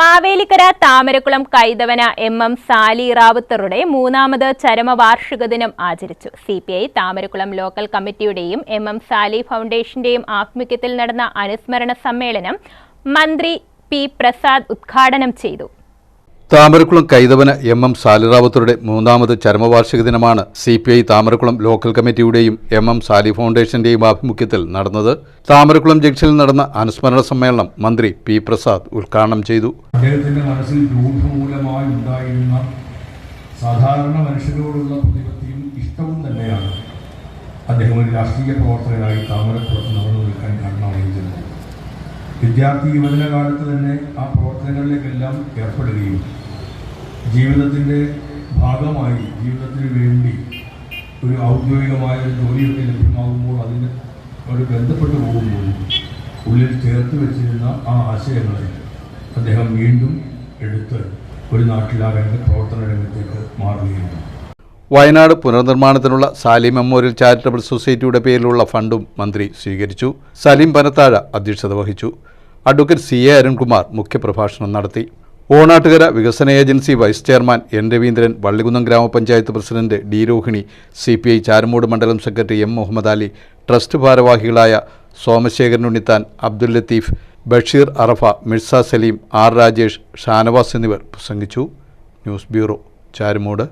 Mavelikkara Thamarakkulam Kaithavana M M Sali റാവുത്തറുടെ മൂന്നാമത് ചരമവാർഷിക ദിനം ആചരിച്ചു. C P I Thamarakkulam local കമ്മിറ്റിയുടെയും M M Sali ഫൗണ്ടേഷന്റെയും ആഭിമുഖ്യത്തിൽ നടന്ന അനുസ്മരണ സമ്മേളനം മന്ത്രി പി പ്രസാദ് ഉദ്ഘാടനം ചെയ്തു. താമരക്കുളം കൈതവന എം എം സാലിറാവത്തറുടെ മൂന്നാമത് ചരമവാർഷിക ദിനമാണ് C P I Thamarakkulam local കമ്മിറ്റിയുടെയും M M Sali ഫൗണ്ടേഷന്റെയും ആഭിമുഖ്യത്തിൽ നടന്നത്. താമരക്കുളം ജംഗ്ഷനിൽ നടന്ന അനുസ്മരണ സമ്മേളനം മന്ത്രി പി പ്രസാദ് ഉദ്ഘാടനം ചെയ്തു. അദ്ദേഹത്തിന്റെ മനസ്സിൽ രൂഢമൂലമായി ഉണ്ടായിരുന്ന സാധാരണ മനുഷ്യരോടുള്ള പ്രതിപത്തിയും ഇഷ്ടവും തന്നെയാണ് അദ്ദേഹം ഒരു രാഷ്ട്രീയ പ്രവർത്തകനായി താമരക്കുളത്ത് നടന്നു നിൽക്കാൻ കാരണമായിരുന്നത് വിദ്യാർത്ഥി യുവജന കാലത്ത് തന്നെ ആ പ്രവർത്തനങ്ങളിലേക്കെല്ലാം ഏർപ്പെടുകയും ജീവിതത്തിന്റെ ഭാഗമായി ജീവിതത്തിന് വേണ്ടി ഒരു ഔദ്യോഗികമായ ഒരു ജോലിയൊക്കെ ലഭ്യമാകുമ്പോൾ അതിന് ഒരു ബന്ധപ്പെട്ട് പോകുമ്പോൾ ഉള്ളിൽ ചേർത്ത് വെച്ചിരുന്ന ആ ആശയങ്ങളെ അദ്ദേഹം വീണ്ടും എടുത്ത് ഒരു നാട്ടിലാകേണ്ട പ്രവർത്തന രംഗത്തേക്ക് മാറുകയാണ്. വയനാട് പുനർനിർമ്മാണത്തിനുള്ള സാലിം മെമ്മോറിയൽ ചാരിറ്റബിൾ സൊസൈറ്റിയുടെ പേരിലുള്ള ഫണ്ടും മന്ത്രി സ്വീകരിച്ചു. സലീം പനത്താഴ അധ്യക്ഷത വഹിച്ചു. അഡ്വക്കേറ്റ് സി എ അരുൺകുമാർ മുഖ്യപ്രഭാഷണം നടത്തി. ഓണാട്ടുകര വികസന agency vice chairman N Raveendran Vallikunnam ഗ്രാമപഞ്ചായത്ത് president D Rohini C P I Charamood മണ്ഡലം secretary M Muhammad Ali trust ഭാരവാഹികളായ സോമശേഖരൻ ഉണ്ണിത്താൻ അബ്ദുൽ ലത്തീഫ് ബഷീർ അറഫ മിർസ സലീം ആർ രാജേഷ് ഷാനവാസ് എന്നിവർ പ്രസംഗിച്ചു. News bureau Charummood.